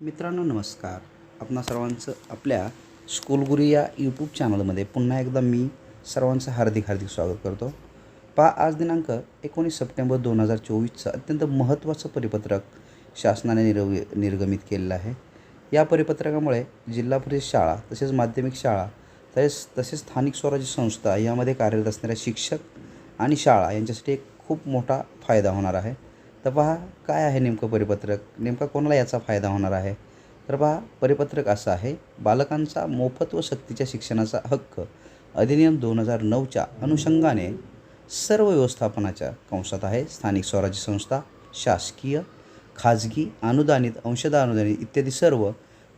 मित्रांनो नमस्कार. आपणा सर्वांचं आपल्या स्कूलगुरी या यूट्यूब चॅनलमध्ये पुन्हा एकदा मी सर्वांचं हार्दिक हार्दिक स्वागत करतो. पहा आज दिनांक एकोणीस सप्टेंबर दोन हजार चोवीसचं अत्यंत महत्त्वाचं परिपत्रक शासनाने निर्व निर्गमित केलेलं आहे. या परिपत्रकामुळे जिल्हा परिषद शाळा तसेच माध्यमिक शाळा तसेच तसेच स्थानिक स्वराज्य संस्था यामध्ये कार्यरत असणाऱ्या शिक्षक आणि शाळा यांच्यासाठी एक खूप मोठा फायदा होणार आहे. तर पहा काय आहे नेमकं परिपत्रक? नेमका कोणाला याचा फायदा होणार आहे? तर पहा परिपत्रक असं आहे बालकांचा मोफत व सक्तीच्या शिक्षणाचा हक्क अधिनियम दोन हजार नऊच्या अनुषंगाने सर्व व्यवस्थापनाच्या कंसात आहे. स्थानिक स्वराज्य संस्था शासकीय खाजगी अनुदानित अंशदा अनुदानित इत्यादी सर्व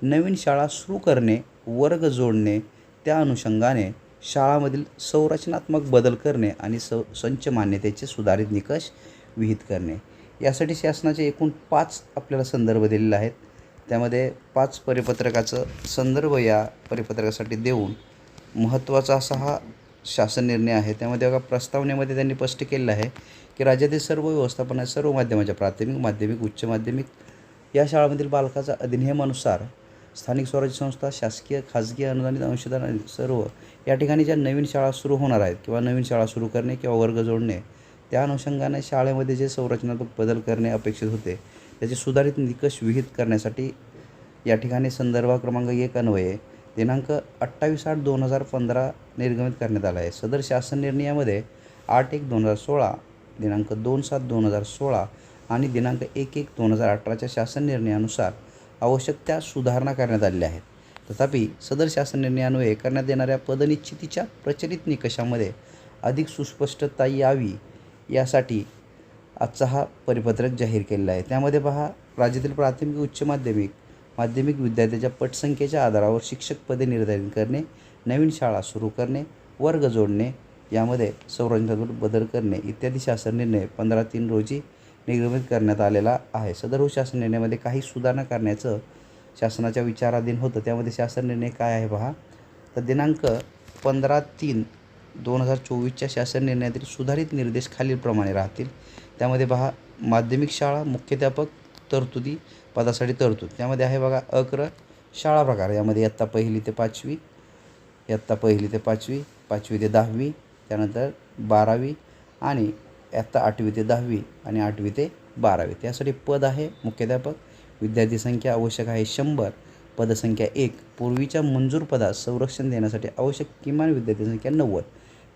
नवीन शाळा सुरू करणे वर्ग जोडणे त्या अनुषंगाने शाळामधील संरचनात्मक बदल करणे आणि स संच मान्यतेचे सुधारित निकष विहित करणे. यासाठी शासनाचे एकूण पाच आपल्याला संदर्भ दिलेले आहेत. त्यामध्ये पाच परिपत्रकाचं संदर्भ या परिपत्रकासाठी देऊन महत्त्वाचा असा हा शासन निर्णय आहे. त्यामध्ये बघा प्रस्तावनेमध्ये त्यांनी स्पष्ट केलेलं आहे की राज्यातील सर्व व्यवस्थापना सर्व माध्यमाच्या प्राथमिक माध्यमिक उच्च माध्यमिक या शाळांमधील बालकाचा अधिनियमानुसार स्थानिक स्वराज्य संस्था शासकीय खाजगी अनुदानित अंशदान सर्व या ठिकाणी ज्या नवीन शाळा सुरू होणार आहेत किंवा नवीन शाळा सुरू करणे किंवा वर्ग जोडणे त्या अनुषंगाने शाळेमध्ये जे संरचनात्मक बदल करणे अपेक्षित होते त्याचे सुधारित निकष विहित करण्यासाठी या ठिकाणी संदर्भ क्रमांक एक अन्वये दिनांक अठ्ठावीस आठ दोन हजार पंधरा निर्गमित करण्यात आला आहे. सदर शासन निर्णयामध्ये आठ एक दोन हजार सोळा दिनांक दोन सात दोन हजार सोळा आणि दिनांक एक एक दोन हजार अठराच्या शासन निर्णयानुसार आवश्यक त्या सुधारणा करण्यात आलेल्या आहेत. तथापि सदर शासन निर्णयान्वये करण्यात येणाऱ्या पदनिश्चितीच्या प्रचलित निकषामध्ये अधिक सुस्पष्टता यावी यासाठी आजचा हा परिपत्रक जाहीर केलेला आहे. त्यामध्ये पहा राज्यातील प्राथमिक उच्च माध्यमिक माध्यमिक विद्यार्थ्याच्या पटसंख्येच्या आधारावर शिक्षक पदे निर्धारित करणे नवीन शाळा सुरू करणे वर्ग जोडणे यामध्ये संरचनात्मक बदल करणे इत्यादी शासन निर्णय पंधरा तीन रोजी निर्गमित करण्यात आलेला आहे. सदर शासन निर्णयामध्ये काही सुधारणा करण्याचं शासनाच्या विचाराधीन होतं. त्यामध्ये शासन निर्णय काय आहे पहा? तर दिनांक पंधरा तीन दोन हजार चोवीसच्या शासन निर्णयातील सुधारित निर्देश खालीलप्रमाणे राहतील. त्यामध्ये पहा माध्यमिक शाळा मुख्याध्यापक तरतुदी पदासाठी तरतूद. त्यामध्ये आहे बघा अकरा शाळा प्रकार. यामध्ये इयत्ता पहिली ते पाचवी इयत्ता पहिली ते पाचवी पाचवी ते दहावी त्यानंतर बारावी आणि इयत्ता आठवी ते दहावी आणि आठवी ते बारावी. त्यासाठी पद आहे मुख्याध्यापक. विद्यार्थी संख्या आवश्यक आहे शंभर. पदसंख्या एक. पूर्वीच्या मंजूर पदास संरक्षण देण्यासाठी आवश्यक किमान विद्यार्थी संख्या नव्वद.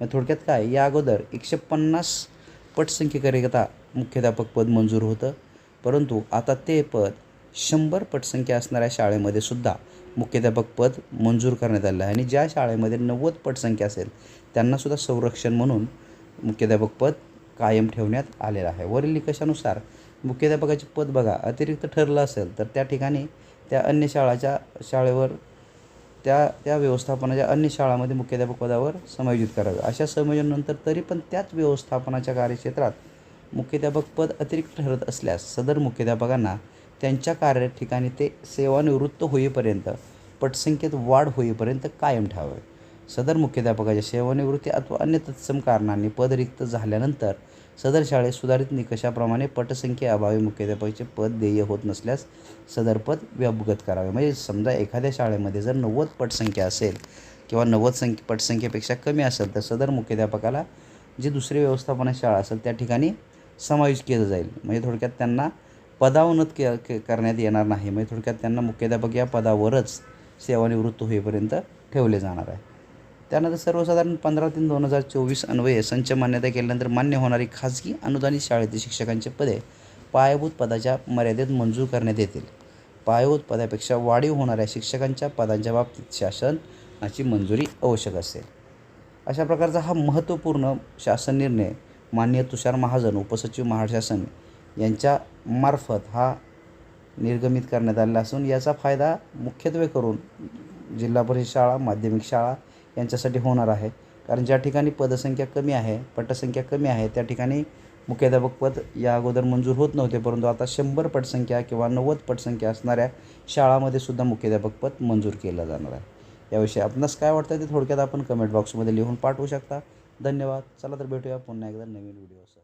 थोडक्यात काय? या अगोदर एकशे पन्नास पटसंख्येकरिता मुख्याध्यापक पद मंजूर होतं. परंतु आता ते पद शंभर पटसंख्या असणाऱ्या शाळेमध्ये सुद्धा मुख्याध्यापक पद मंजूर करण्यात आलं आहे. आणि ज्या शाळेमध्ये नव्वद पटसंख्या असेल त्यांनासुद्धा संरक्षण म्हणून मुख्याध्यापक पद कायम ठेवण्यात आलेलं आहे. वरील निकषानुसार मुख्याध्यापकाचे पद बघा अतिरिक्त ठरलं असेल तर त्या ठिकाणी त्या अन्य शाळाच्या शाळेवर त्या त्या व्यवस्थापनाच्या अन्य शाळामध्ये मुख्याध्यापक पदावर समायोजित करावे. अशा संयोजनानंतर तरी पण त्याच व्यवस्थापनाच्या कार्यक्षेत्रात मुख्याध्यापक पद अतिरिक्त ठरत असल्यास सदर मुख्याध्यापकांना त्यांच्या कार्य ठिकाणी ते सेवानिवृत्त होईपर्यंत पटसंख्येत वाढ होईपर्यंत कायम ठेवावे. सदर मुख्याध्यापकाच्या सेवानिवृत्ती अथवा अन्य तत्सम कारणांनी पद रिक्त झाल्यानंतर सदर शाळेत सुधारित निकषाप्रमाणे पटसंख्येअभावी मुख्याध्यापकाचे पद देय होत नसल्यास सदर पद व्यवगत करावे. म्हणजे समजा एखाद्या शाळेमध्ये जर नव्वद पटसंख्या असेल किंवा नव्वद संख्या पटसंख्येपेक्षा कमी असेल तर सदर मुख्याध्यापकाला जी दुसरी व्यवस्थापना शाळा असेल त्या ठिकाणी समावेश केलं जाईल. म्हणजे थोडक्यात त्यांना पदावनत के करण्यात येणार नाही. म्हणजे थोडक्यात त्यांना मुख्याध्यापक या पदावरच सेवानिवृत्त होईपर्यंत ठेवले जाणार आहे. त्यानंतर सर्वसाधारण पंधरा तीन दोन हजार चोवीस अन्वये संच मान्यता केल्यानंतर मान्य होणारी खाजगी अनुदानित शाळेतील शिक्षकांची पदे पायाभूत पदाच्या मर्यादेत मंजूर करण्यात येतील. पायाभूत पदापेक्षा वाढीव होणाऱ्या शिक्षकांच्या पदांच्या बाबतीत शासनाची मंजुरी आवश्यक असेल. अशा प्रकारचा हा महत्त्वपूर्ण शासन निर्णय मान्य तुषार महाजन उपसचिव महाशासन यांच्या मार्फत हा निर्गमित करण्यात आलेला असून याचा फायदा मुख्यत्वे करून जिल्हा परिषद शाळा माध्यमिक शाळा यांच्यासाठी होणार आहे. कारण ज्या ठिकाणी पदसंख्या कमी आहे पटसंख्या कमी आहे त्या ठिकाणी मुख्याध्यापक पद या अगोदर मंजूर होत नव्हते. परंतु आता शंभर पटसंख्या किंवा नव्वद पटसंख्या असणाऱ्या शाळामध्ये सुद्धा मुख्याध्यापक पद मंजूर केलं जाणार आहे. याविषयी आपणास काय वाटतं ते थोडक्यात आपण कमेंट बॉक्समध्ये लिहून पाठवू शकता. धन्यवाद. चला तर भेटूया पुन्हा एकदा नवीन व्हिडिओसह